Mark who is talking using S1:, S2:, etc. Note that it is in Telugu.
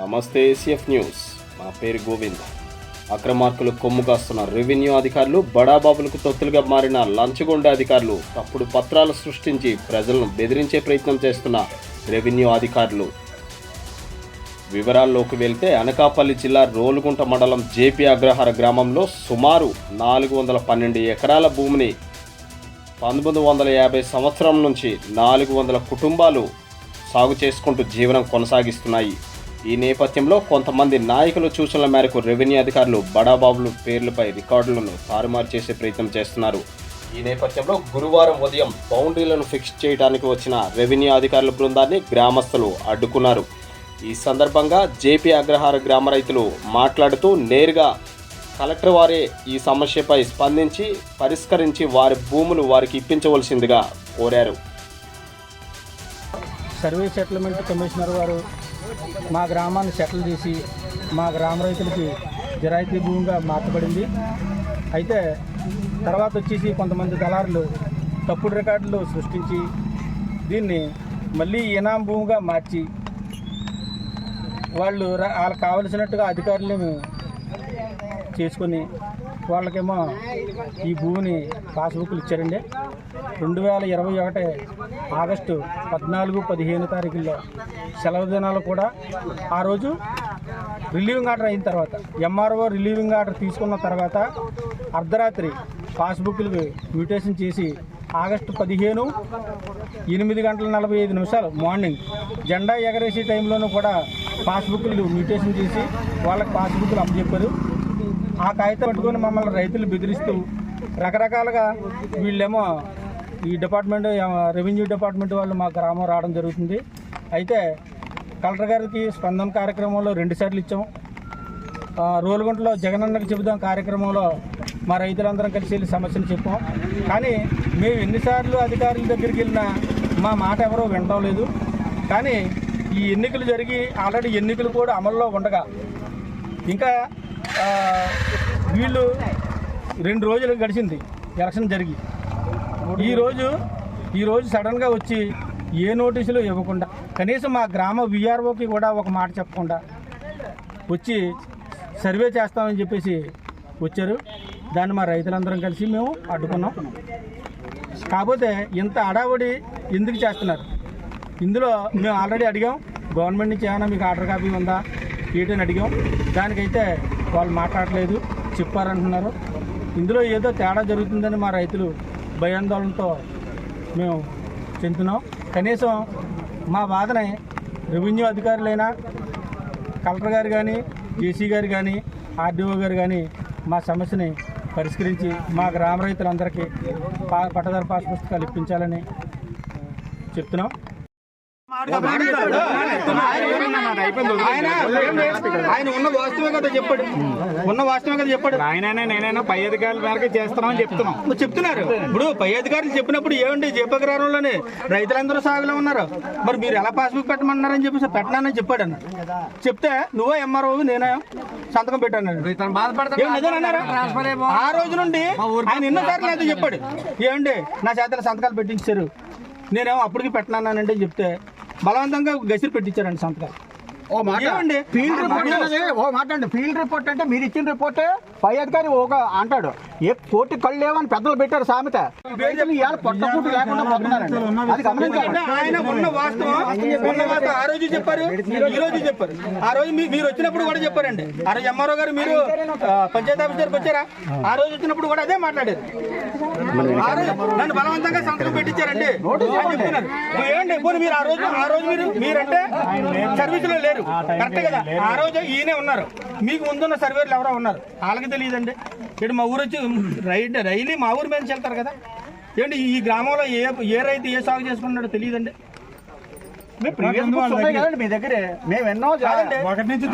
S1: నమస్తే ఏసీఎఫ్ న్యూస్. నా పేరు గోవింద్. అక్రమార్కులు కొమ్ము కాస్తున్న రెవెన్యూ అధికారులు బడాబాబులకు తొత్తులుగా మారిన లంచగొండ అధికారులు తప్పుడు పత్రాలు సృష్టించి ప్రజలను బెదిరించే ప్రయత్నం చేస్తున్న రెవెన్యూ అధికారులు. వివరాల్లోకి వెళ్తే అనకాపల్లి జిల్లా రోలుగుంట మండలం జేపీ అగ్రహార గ్రామంలో సుమారు నాలుగు వందల పన్నెండు ఎకరాల భూమిని పంతొమ్మిది వందల యాభై సంవత్సరం నుంచి నాలుగు వందల కుటుంబాలు సాగు చేసుకుంటూ జీవనం కొనసాగిస్తున్నాయి. ఈ నేపథ్యంలో కొంతమంది నాయకుల సూచనల మేరకు రెవెన్యూ అధికారులు బడాబాబుల పేర్లపై రికార్డులను తారుమారు చేసే ప్రయత్నం చేస్తున్నారు. ఈ నేపథ్యంలో గురువారం ఉదయం బౌండరీలను ఫిక్స్ చేయడానికి వచ్చిన రెవెన్యూ అధికారుల బృందాన్ని గ్రామస్తులు అడ్డుకున్నారు. ఈ సందర్భంగా జేపీ అగ్రహార గ్రామ రైతులు మాట్లాడుతూ నేరుగా కలెక్టర్ వారే ఈ సమస్యపై స్పందించి పరిష్కరించి వారి భూములు వారికి ఇప్పించవలసిందిగా కోరారు.
S2: సర్వే సెటిల్మెంట్ కమిషనర్ వారు మా గ్రామాన్ని సెటిల్ చేసి మా గ్రామ రైతులకి జిరాయితీ భూమిగా మార్చబడింది. అయితే తర్వాత వచ్చేసి కొంతమంది దళారులు తప్పుడు రికార్డులు సృష్టించి దీన్ని మళ్ళీ ఇనాం భూమిగా మార్చి వాళ్ళు వాళ్ళకి కావలసినట్టుగా అధికారులను చేసుకొని వాళ్ళకేమో ఈ భూమిని పాస్బుక్లు ఇచ్చారండి. రెండు వేల ఇరవై ఒకటి ఆగస్టు పద్నాలుగు పదిహేను తారీఖుల్లో సెలవు దినాలు కూడా ఆ రోజు రిలీవింగ్ ఆర్డర్ అయిన తర్వాత ఎంఆర్ఓ రిలీవింగ్ ఆర్డర్ తీసుకున్న తర్వాత అర్ధరాత్రి పాస్బుక్లకు మ్యూటేషన్ చేసి ఆగస్టు పదిహేను ఎనిమిది గంటల నలభై ఐదు నిమిషాలు మార్నింగ్ జెండా ఎగరేసే టైంలోనూ కూడా పాస్బుక్లు మ్యూటేషన్ చేసి వాళ్ళకి పాస్బుక్లు అప్పచెప్పారు ఆ కాగితం పట్టుకొని మమ్మల్ని రైతులు బెదిరిస్తూ రకరకాలుగా వీళ్ళేమో ఈ డిపార్ట్మెంట్ రెవెన్యూ డిపార్ట్మెంట్ వాళ్ళు మా గ్రామం రావడం జరుగుతుంది. అయితే కలెక్టర్ గారికి స్పందన కార్యక్రమంలో రెండు సార్లు ఇచ్చాం. రోలుగుంటలో జగనన్నకు చెబుదాం కార్యక్రమంలో మా రైతులందరం కలిసి వెళ్ళి సమస్యను చెప్పాం. కానీ మేము ఎన్నిసార్లు అధికారుల దగ్గరికి వెళ్ళినా మా మాట ఎవరో వినడం లేదు. కానీ ఈ ఎన్నికలు జరిగి ఆల్రెడీ ఎన్నికలు కూడా అమల్లో ఉండగా ఇంకా వీళ్ళు రెండు రోజులు గడిచింది. ఎలక్షన్ జరిగి. ఈరోజు ఈరోజు సడన్గా వచ్చి ఏ నోటీసులు ఇవ్వకుండా కనీసం మా గ్రామ విఆర్ఓకి కూడా ఒక మాట చెప్పకుండా వచ్చి సర్వే చేస్తామని చెప్పేసి వచ్చారు. దాన్ని మా రైతులందరం కలిసి మేము అడ్డుకున్నాం. కాకపోతే ఇంత అడావుడి ఎందుకు చేస్తున్నారు? ఇందులో మేము ఆల్రెడీ అడిగాం. గవర్నమెంట్ నుంచి ఏమైనా మీకు ఆర్డర్ కాపీ ఉందా? ఏంటని అడిగాం. దానికైతే వాళ్ళు మాట్లాడలేదు చెప్పారంటున్నారు. ఇందులో ఏదో తేడా జరుగుతుందని మా రైతులు భయాందోళనతో మేము చెందుతున్నాం. కనీసం మా బాధని రెవెన్యూ అధికారులైనా కలెక్టర్ గారు కానీ జేసీ గారు కానీ ఆర్డీఓ గారు కానీ మా సమస్యని పరిష్కరించి మా గ్రామ రైతులందరికీ పా పట్టదారు పాస్ పుస్తకాలు ఇప్పించాలని చెప్తున్నాం. ఆయన ఉన్న వాస్తవే కదా చెప్పాడు. ఉన్న వాస్తవే కదా చెప్పాడు.
S3: ఆయనైనా నేనైనా పై అధికారుల మేరకు చేస్తున్నామని చెప్తున్నాం.
S2: చెప్తున్నారు. ఇప్పుడు పై అధికారులు చెప్పినప్పుడు ఏమండి? జయపగ్రహంలోనే రైతులందరూ సాగులో ఉన్నారు. మరి మీరు ఎలా పాస్బుక్ పెట్టమన్నారని చెప్పేసి పెట్టనని చెప్పాడు అన్న చెప్తే నువ్వో ఎంఆర్ఓ నేనే సంతకం పెట్టాను? ఆ రోజు నుండి ఆయన ఎన్నోసార్లు నాతో చెప్పాడు. ఏమండి? నా చేతల సంతకాలు పెట్టించారు. నేనేమో అప్పటికి పెట్టనన్నానంటే చెప్తే బలవంతంగా గసిరి పెట్టించారండి సంతకాలు.
S3: ఓ మాట
S2: ఏమండి?
S3: ఫీల్డ్ రిపోర్ట్ ఓ మాట అండి ఫీల్డ్ రిపోర్ట్ అంటే మీరు ఇచ్చిన రిపోర్టే పై అధికారి ఒక అంటాడు ఏ కోర్టు కళ్ళు లేవని పెద్దలు పెట్టారు సామెత. ఇవాళ పొట్టకూటి లేకుండా పోతున్నారండి అది గమనించాలి.
S2: ఆయన ఉన్న వాస్తవం ఆ రోజు చెప్పారు ఈ రోజు చెప్పారు. ఆ రోజు మీరు వచ్చినప్పుడు కూడా చెప్పారండి. ఆ రోజు ఎంఆర్ఓ గారు మీరు పంచాయతీ ఆఫీస్ దగ్గరికి వచ్చారా? ఆ రోజు వచ్చినప్పుడు కూడా అదే మాట్లాడారు. ఆ రోజు నన్ను బలవంతంగా సంతకం పెట్టించారండి. చెప్తున్నారు. పోనీ మీరు ఆ రోజు ఆ రోజు మీరు మీరంటే సర్వీస్లో లేరు. కరెక్ట్ కదా. ఆ రోజు ఈయనే ఉన్నారు. మీకు ముందున్న సర్వేలు ఎవరో ఉన్నారు. వాళ్ళకి తెలియదండి ఇక్కడ మా ఊరు వచ్చి రైడ్ రైలీ మా ఊరు మీద వెళ్తారు కదా. ఏంటి ఈ గ్రామంలో ఏ ఏ రైతు ఏ సాగు చేసుకున్నాడో తెలియదండి
S3: మీ దగ్గరే. మేము ఎన్నో. ఒకటి నుంచి